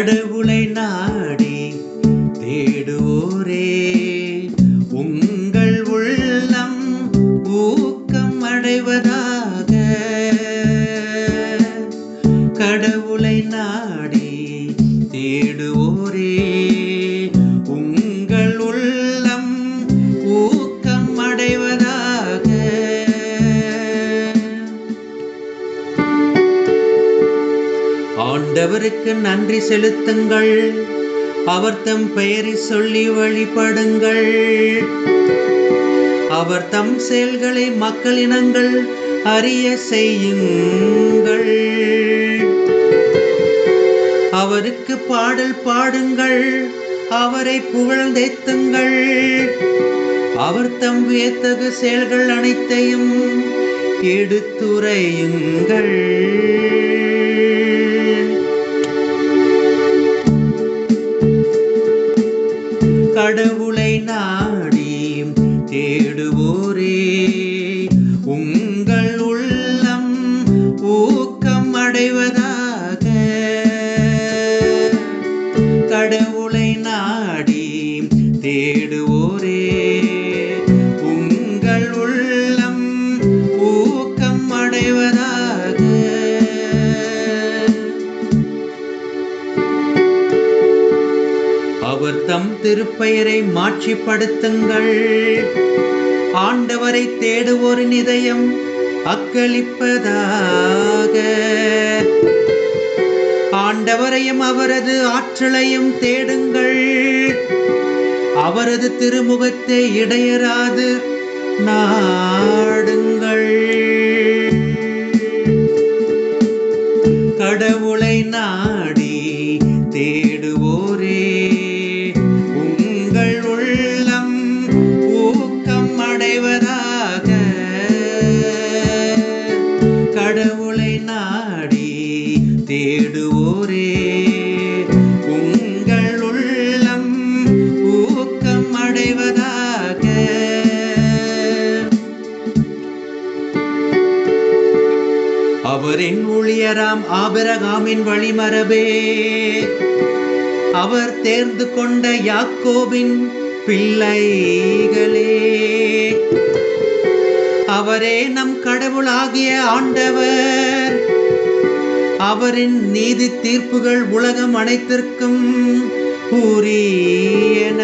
கடவுளை நான் அவருக்கு நன்றி செலுத்துங்கள். அவர் தம் பெயரை சொல்லி வழிபடுங்கள். அவர் தம் செயல்களை மக்களினங்கள் அறிய செய்யுங்கள். அவருக்கு பாடல் பாடுங்கள். அவரை புகழ்ந்தேத்துங்கள் அவர் தம் வியத்தகு செயல்கள் அனைத்தையும் எடுத்துரையுங்கள். கடவுளை நாடி தேடுவோரே. உங்கள் உள்ளம் ஊக்கம் அடைவதாக கடவுளை நாடி தேடுவோரே. அவர் தம் திருப்பெயரை மாட்சிப்படுத்துங்கள். ஆண்டவரை தேடுவோரின் இதயம் அக்களிப்பதாக. ஆண்டவரையும் அவரது ஆற்றலையும் தேடுங்கள். அவரது திருமுகத்தை இடையராது நாடுங்கள். கடவுளை நாடி தே ஊக்கம் கடவுளை நாடி தேடுவோரே உங்கள் உள்ளம் ஊக்கம் அடைவதாக. அவரின் ஊழியராம் ஆபரகாமின் வழிமரபே அவர் தேர்ந்து கொண்ட யாக்கோவின் பிள்ளைகளே. அவரே நம் கடவுளாகிய ஆண்டவர். அவரின் நீதி தீர்ப்புகள் உலகம் அனைத்திற்கும் உரியன.